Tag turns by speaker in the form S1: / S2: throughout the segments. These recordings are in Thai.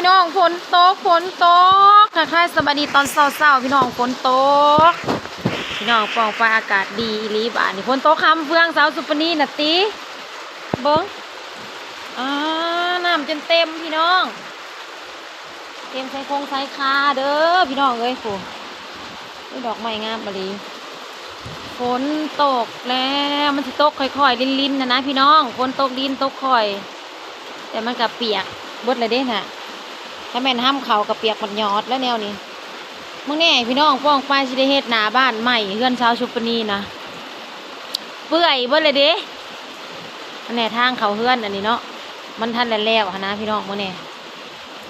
S1: พี่น้องฝนตกฝนตกค่ะค่ะสวัสดีตอนเช้าๆพี่น้องฝนตก พี่น้องปองฟ้าอากาศดีอีลีบานนี่ฝนตกคำเฟืองสาวสุปนีน่ะติเบิ้งอ่าน้ำจนเต็มพี่น้อง เต็มใส่คงใส่คาเด้อพี่น้องเอ้ยโหนี่ดอกไม้งามบลีฝนตกแล้วมันสิตกค่อยๆ ลินๆนะนะพี่น้องฝนตกดินตกค่อย แต่มันกับเปียกบดเลยเด้น่ะ ถ้าแม่นห้ำเขากับเปียกมันยอดแล้วแนวนี้มึงแน่พี่น้องป้องไปสิได้เฮ็ดหนาบ้านใหม่เฮือนชาวชุปนีนะเปื่อยเบิดเลยเด้อันแน่ทางเขาเฮือนอันนี้เนาะมันทันแล้วแล้วนะพี่น้องมึงแน่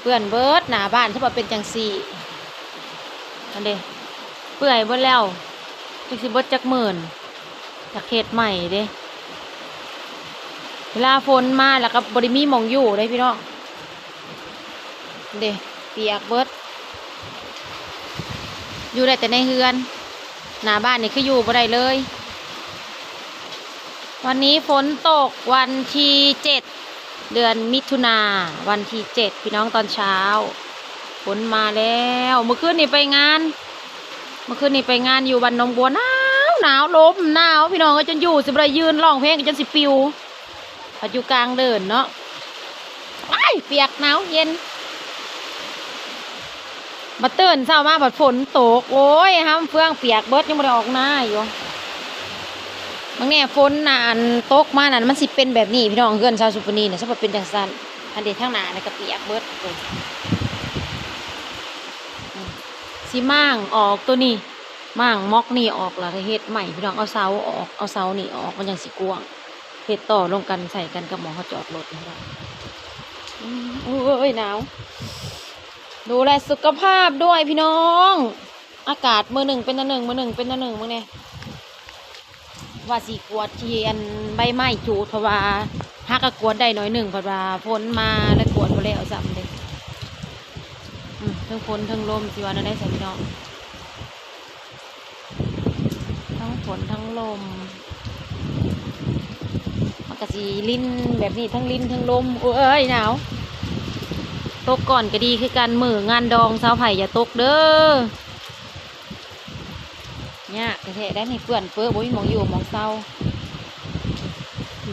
S1: เปื่อนเบิร์ดหนาบ้านถ้าว่าเป็นจังสี่อันเด้เปื่อยเบิดแล้วจักสิเบิดจักหมื่นจากเขตใหม่เด้เวลาฝนมาแล้วก็บริมีมองอยู่เลยพี่น้อง เด้เปียกเบิด อยู่ได้แต่ในเฮือนหน้าบ้านนี่คืออยู่บ่ได้เลย วันนี้ฝนตกวันที่เจ็ดเดือนมิถุนาวันที่เจ็ดพี่น้องตอนเช้าฝนมาแล้วเมื่อคืนนี่ไปงาน เมื่อคืนนี่ไปงานอยู่บันนงบัวหนาวหนาวลมหนาว พี่น้องก็จนอยู่สิบไรยืนร้องเพลงกันจนสิปิวพัดอยู่กลางเดินเนาะไอ้เปียกหนาวเย็น มาเตือนเช้ามาบัดฝนตก โอ้ยห้ามเฟื่องเปียกเบิดยังไม่ได้ออกหน้าอยู่บางแน่ฝนนานตกมานั่นมันสิเป็นแบบนี้พี่น้องเพื่อนชาวสุพรรณีเนี่ยสมเป็นจังสันอันเดียทั้งหนาเนี่ยก็เปียกเบิดเลยสิมั่างออกตัวนี้มั่างมอกนี่ออกแล้วเฮ็ดใหม่พี่น้องเอาเสาออกเอาเสานี่ออกมันยังสิกวางเห็ดต่อลงกันใส่กันกับหมอเขาจอดรถนี่แหละอืมโอ้ยหนาว ดูแลสุขภาพด้วยพี่น้อง อากาศมือหนึ่งเป็นตัวหนึ่งมือหนึ่งเป็นตัวหนึ่งมือเนี่ยว่าสีกวดเทียนใบไม้จูดเพราะว่าฮักกวดได้หน่อยหนึ่งเพราะว่าฝนมาแล้วกวดมาแล้วซ้ำเลยอืมทั้งฝนทั้งลมสิวันนั้นได้ใส่พี่น้องทั้งฝนทั้งลมมันก็สีลิ้นแบบนี้ทั้งลิ้นทั้งลมโอ้ยหนาว ตกก่อนก็ดีคือการมืองานดองสาวไผ่อย่าตกเด้อเนี่ยกระเทะได้ในเปื่อนเปื้อบ่มีหมองอยู่มองเศร้า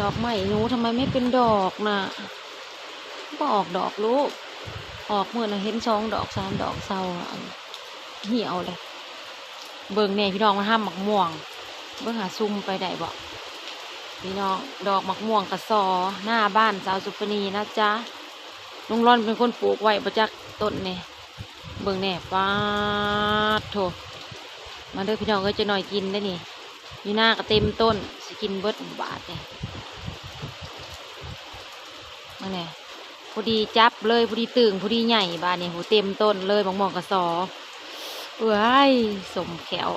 S1: ดอกไม้หนูทำไมไม่เป็นดอกน่ะก็ออกดอกลูกออกเมื่อนะเห็นสองดอกสามดอกเศร้าเหี่ยวเลย เบิ่งเนี่ยพี่น้องมาห้ามหมักม่วง เบิ่งหาซุ่มไปได้บ่พี่น้องดอกหมักม่วงกระซอหน้าบ้านสาวสุปนีนะจ๊ะ ลุงร่อนเป็นคนปลูกไว้ประจักต้นเนี่ยเบิ่งแน่ป้าโถมาเด้อพี่น้องก็จะหน่อยกินได้นี่อยู่หน้าก็เต็มต้นสกินเบิดบาทเนี่ยมาเนี่ยพอดีจับเลยพอดีตึงพอดีใหญ่บาทนี่ยโหเต็มต้นเลยมักม่วงกระซอเอ้ยสมแขว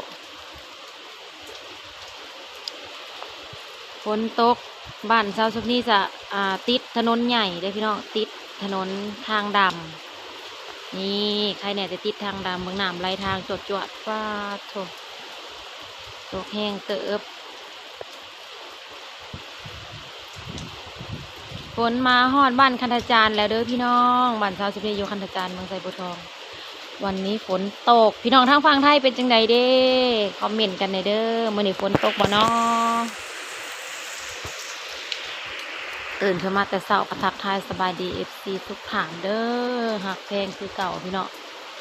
S1: ฝนตกบ้านชาวสุกนี่จะอ่าติดถนนใหญ่เลยพี่น้องติด ถนนทางดำนี่ใครเนี่ยจะติดทางดำเมืองน้ำไหลทางจดจวดฟ้าดโถตกแห้งเติบฝนมาฮอดบ้านคันธจาร์แล้วเด้อพี่น้องบ้านชาวสุกนี่อยู่คันธจาร์เมืองไซบัวทอง วันนี้ฝนตกพี่น้องทางฝั่งไทยเป็นจังไดเด้คอมเมนต์กันในเด้อมื่อนี้ฝนตกบ่เนาะ ตื่นขึ้นมาแต่เช้าก็ทักทายสบายดีเอฟซีทุกฐานเด้อหักแพงคือเก่าพี่เนาะ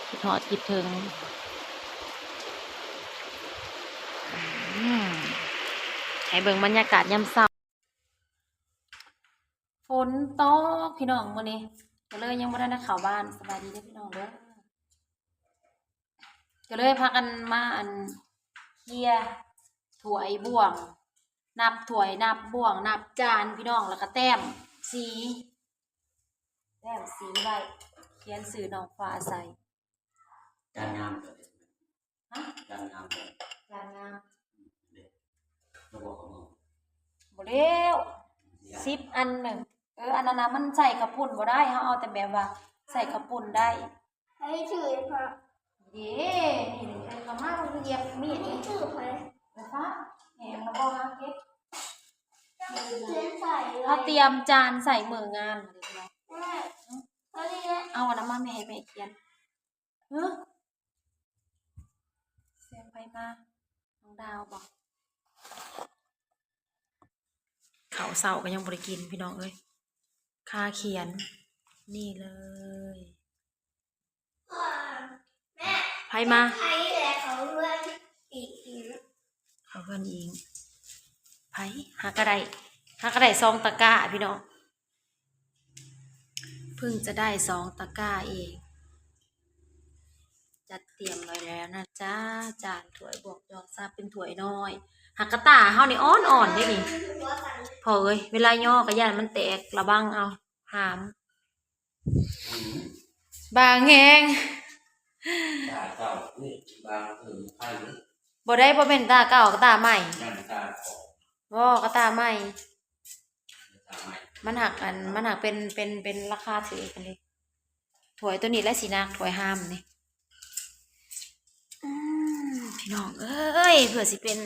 S1: คิดทอดคิดถึงให้เบิ่งบรรยากาศยามเช้าฝนตกพี่น้องมื้อนี้ก็เลยยังบ่ได้นะข้าวบ้านสบายดีเด้อพี่น้องเด้อก็เลยพากันมาอันเคลียร์ถ้วยบ่วง นับถ้วยนับบ่วง นับจานพี่น้องแล้วก็แต้มสี แต้มสีไว้เขียนสื่อน้องฟ้าใส่
S2: การงานเกิด
S1: ฮะ
S2: การงานเกิด
S1: จานงาม
S2: ระบบของมึง
S1: บ่เร็วสิบอันหนึ่งเอออันนั้นนะมันใส่กระปุ่นบ่ได้เขาเอาแต่แบบว่า ใส่กระปุ่นได้
S3: ให้ถือพระ
S1: เด้นี่นี่เป็นกระมามันเหยียบมีด
S3: นี่
S1: นี่
S3: ถือพระ
S1: นะคะแหมแล้วก็มาเก็บ
S3: เขียนใส่เลย
S1: เขาเตรียมจานใส่มืองานเลยนะ
S3: แม่เขาเรียก
S1: เเอาอันนั้นมาแม่ให้แม่เขียนเฮ้อเสียงไปมาน้องดาวบอกเขาเสาก็ยังบริกินพี่น้องเอ้ยค่าเขียน นี่เลย
S3: แม่
S1: ไพมา
S3: เขาเพื่อนอีก
S1: เขาเพื่อนอิง ไผหากระไดหากระไดซองตะกร้าพี่น้องเพิ่งจะได้สองตะกร้าเอง จัดเตรียมไว้แล้วนะจ้าจานถ้วยบวกยอซาเป็นถ้วยน้อยหักกระตาเฮานี่อ่อนอ่อนๆได้นี่พอเอ้ยเวลาย่อกระยานมันแตกระบังเอาหาม
S2: อืม
S1: บางแหง
S2: ตาเก่านี่บางถึงไข่หรือ
S1: บ่ได้บ่เป็นตาเก่ากระตาใหม่
S2: ยันตาของ
S1: บ่กระตาใหม่
S2: ตาใหม่
S1: มันหักอัน มันหักเป็น เป็น เป็นราคาถือกันเลยถ้วยตัวนี้และสีนักถ้วยห้ามนี่อืมพี่น้อง เอ้ย เผื่อสิเป็น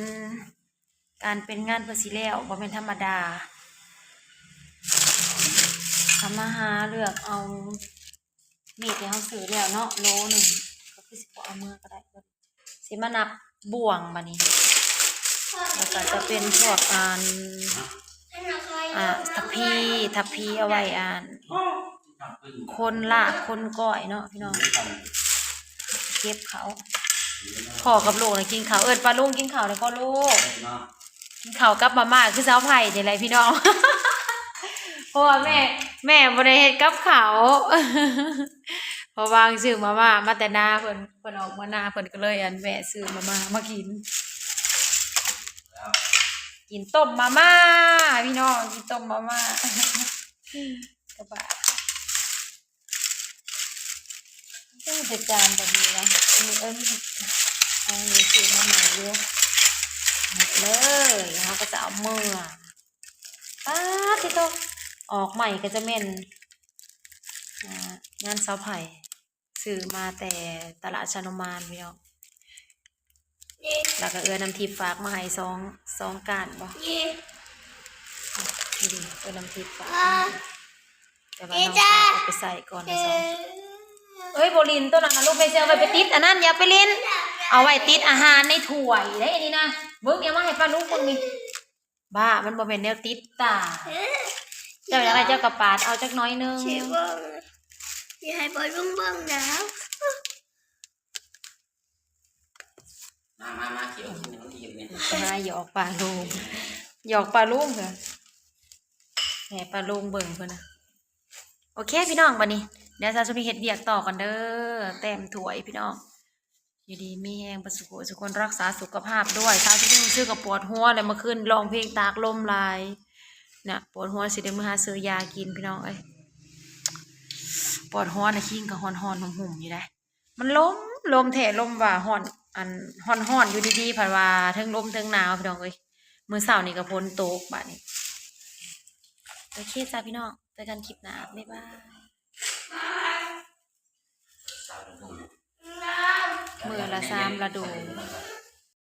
S1: การเป็นงานเพื่อสิแล้วบ่เป็นธรรมดาทำมาหาเลือกเอามีดที่เขาซื้อแล้วเนาะโลหนึ่งก็คือสิบ่เอามือก็ได้เบิดสิมานับบ่วงบัดนี้ แล้วก็จะเป็นพวกอ่านอ่าทัพพีทัพพีเอาไว้อ่าน คนลากคนก้อยเนาะพี่น้องเก็บเขาพ่อกับลูกนะกินข้าวเอิญปลาลุงกินข้าวแล้วก็ลูกกินข้าวกับมาม่าคือเช้าไผ่นี่แหละพี่น้องเพราะว่าแม่ แม่บ่ได้เฮ็ดกับข้าวเพราะวางซื้อมาม่ามาแต่นาเพิ่นเพิ่นออกมานาเพิ่นก็เลยอันแม่ซื้อมาม่ามากิน กินต้มมาม่าพี่น้องกินต้มมาม่ากระบะต้องจัดจานแบบนี้นะอันนี้เอิ้นอันนี้คือมาใหม่เยอะหมดเลยเขาก็จะเอาเมื่อป้าที่โตออกใหม่ก็จะเม่นงานเสาไผ่ซื้อมาแต่ตลาดชานมานพี่น้อง แล้วก็เอื้อนำทิพย์ฝากมาให้สองสองการบ่
S3: นี่
S1: นี่ดิเอื้อนำทิพย์ฝาก
S3: อ่า
S1: มาแต่ว่าน้องสาวเอาไปใส่ก่อน
S3: เอ
S1: นะสอง
S3: อ
S1: เอ้ยโบลินตัวนั้นนะลูกไปเจอไปไปติดอันนั้นอย่าไปเล่นเอาไว้ติดอาหารในถ้วยได้อันนี้นะเบิ้งเอามาให้ป้าลูกเบิ้งนี่บ้ามันบ่เป็นแนวติดตา
S3: เออ
S1: เจ้าอยากอะไรเจ้ากระปาดเอาจักหน้อยหนึง
S3: เชฟเบิ้งอย่าให้บอลรุ่งเบิ้งนะ
S2: มามามาเขียวกินน้ำทีมเนี่ย
S1: หาหยอกปลาลูกหยอกปลาลูกเหรอแหมปลาลูกเบิ่งเพิ่นนะโอเคพี่น้องบัดนี้ เดี๋ยวเราจะมีเฮ็ดเวียกต่อกันเด้อแต้มถ้วยพี่น้องอยู่ดีมีแหงประสุขสุขคนรักษาสุขภาพด้วยตาที่นี่ซื้อกับปวดหัวเลยเมื่อคืนร้องเพลงตากลมลายน่ะปวดหัวสิได้มือหาซื้อยากินพี่น้องเอ้ยปวดหัวนะคิงกับหอนหอนๆหุ่มอยู่ได้มันลมลมแถลมว่าหอน อันหอนหอนๆอยู่ดีๆผ่านว่าเทั้งลมเทั้งหนาวพี่น้องเอ้ยมือเสาร์นี่ก็พ้นโต๊ะบานนี้โอเคจ้าพี่น้องเจอกันคลิปหน้าบ๊ายบายมือละสามละดู